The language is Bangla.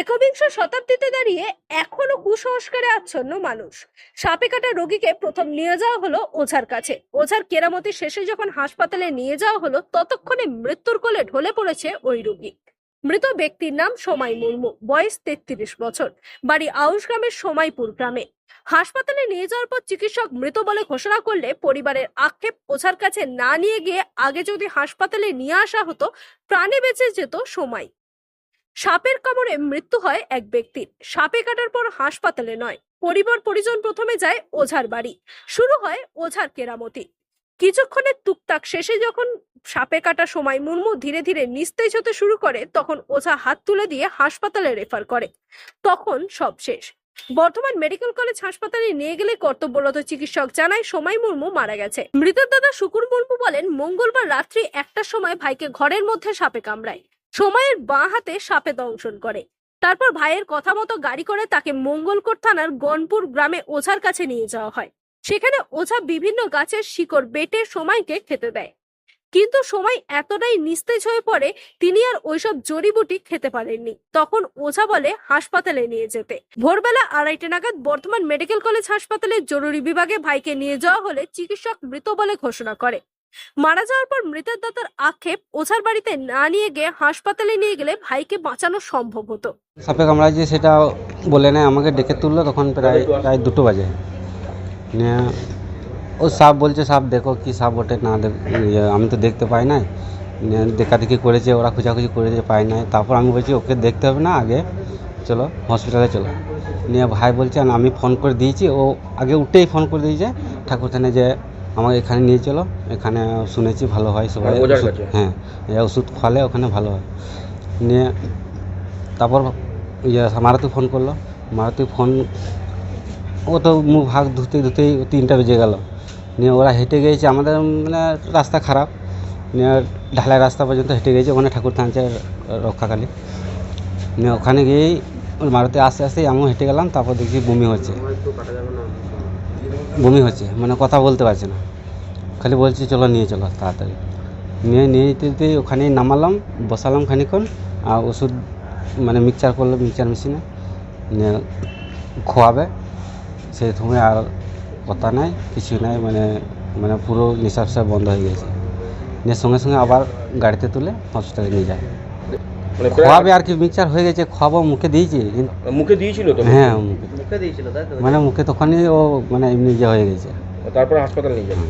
একবিংশ শতাব্দীতে দাঁড়িয়ে এখনও কুসংস্কারে আচ্ছন্ন মানুষ। সাপে কাটা রোগীকে প্রথম নিয়ে যাওয়া হলো ওঝার কাছে। ওঝার কেরামতি শেষে যখন হাসপাতালে নিয়ে যাওয়া হলো, ততক্ষণে মৃত্যুর কোলে ঢলে পড়েছে ওই রোগী। মৃত ব্যক্তির নাম সোমাই মুর্মু, বয়স তেত্রিশ বছর, বাড়ি আউশ গ্রামের সোমাইপুর গ্রামে। হাসপাতালে নিয়ে যাওয়ার পর চিকিৎসক মৃত বলে ঘোষণা করলে পরিবারের আক্ষেপ ওঝার কাছে না নিয়ে গিয়ে আগে যদি হাসপাতালে নিয়ে আসা হতো, প্রাণে বেঁচে যেত সময় সাপের কামড়ে মৃত্যু হয় এক ব্যক্তির। সাপে কাটার পর হাসপাতালে নয়, পরিবার পরিজন প্রথমে যায় ওঝার বাড়ি। শুরু হয় ওঝার কেরামতি। কিছুক্ষণের টুকটাক শেষে যখন সাপে কাটা সময় মুর্মু ধীরে ধীরে নিস্তেজ হতে শুরু করে, তখন ওঝা হাত তুলে দিয়ে হাসপাতালে রেফার করে। তখন সব শেষ। বর্তমান মেডিকেল কলেজ হাসপাতালে নিয়ে গেলে কর্তব্যরত চিকিৎসক জানায়, সময় মুর্মু মারা গেছে। মৃতের দাদা শুকুর মুর্মু বলেন, মঙ্গলবার রাত্রি একটার সময় ভাইকে ঘরের মধ্যে সাপে কামড়ায়। সময়ের বাঁ হাতে সাপে দংশন করে। তারপর ভাইয়ের কথা মতো গাড়ি করে তাকে মঙ্গলকোট থানার গনপুর গ্রামে ওঝার কাছে নিয়ে যাওয়া হয়। সেখানে ওঝা বিভিন্ন গাছের শিকড় বেটে সময়কে খেতে দেয়। কিন্তু সময় এতটাই নিস্তেজ হয়ে পড়ে, তিনি আর ওইসব জড়িবুটি খেতে পারেননি। তখন ওঝা বলে, হাসপাতালে নিয়ে যেতে। ভোরবেলা আড়াইটে নাগাদ বর্ধমান মেডিকেল কলেজ হাসপাতালের জরুরি বিভাগে ভাইকে নিয়ে যাওয়া হলে চিকিৎসক মৃত বলে ঘোষণা করে। মারা যাওয়ার পর মৃতের দাতার আক্ষেপ ওঝার বাড়িতে না নিয়ে গিয়ে হাসপাতালে নিয়ে গেলে ভাইকে বাঁচানো সম্ভব হতো। সাপে কামড়ায় যে সেটা বলে নেয় আমাকে ডেকে তুললো তখন প্রায় প্রায় দুটো বাজে। ও সাপ বলছে সাপ দেখো কি সাপ ওঠে না ইয়ে, আমি তো দেখতে পাই নাই। দেখাদেখি করেছে ওরা খোঁজাখুঁজি করেছে পাই নাই। তারপর আমি বলছি ওকে দেখতে হবে না আগে চলো হসপিটালে চলো। নিয়ে ভাই বলছে "না, আমি ফোন করে দিয়েছি। ও আগে উঠেই ফোন করে দিয়েছে ঠাকুর থানে যে আমাকে এখানে নিয়ে চলো। এখানে শুনেছি ভালো হয় সবাই। ওষুধ- হ্যাঁ এই ওষুধ খাওয়ালে ওখানে ভালো হয়। নিয়ে তারপর ইয়ে মারুতি ফোন করল। মারুতি ফোন ও তো মুখ ভাগ ধুতে ধুতেই তিনটা বেজে গেল। নিয়ে ওরা হেঁটে গিয়েছে আমাদের মানে রাস্তা খারাপ। নিয়ে ঢালাই রাস্তা পর্যন্ত হেঁটে গিয়েছে ওখানে ঠাকুর থানছে রক্ষাকালী। নিয়ে ওখানে গিয়েই মারুতি আস্তে আস্তে আমিও হেঁটে গেলাম তারপর দেখছি বমি হচ্ছে। বমি হচ্ছে মানে কথা বলতে পারছে না। খালি বলছে, চলো নিয়ে চলো তাড়াতাড়ি। নিয়ে নিয়ে যেতে যেতে ওখানেই নামালাম, বসালাম খানিক্ষণ আর ওষুধ মানে মিক্সচার করল মিক্সচার মেশিনে নিয়ে খোয়াবে। সেই সময় আর কথা নাই কিছু নাই মানে মানে পুরো নিঃশ্বাস বন্ধ হয়ে গেছে। নিয়ে সঙ্গে সঙ্গে আবার গাড়িতে তুলে হসপিটালে নিয়ে যায়। খোয়াবে আর কি মিক্সচার হয়ে গেছে খোয়াবো মুখে দিয়েছি কিন্তু মুখে দিয়েছিল তো হ্যাঁ মুখে। মানে মুখে তখনই ও মানে এমনি যে হয়ে গেছে। তারপরে হাসপাতাল নিয়ে যাবে।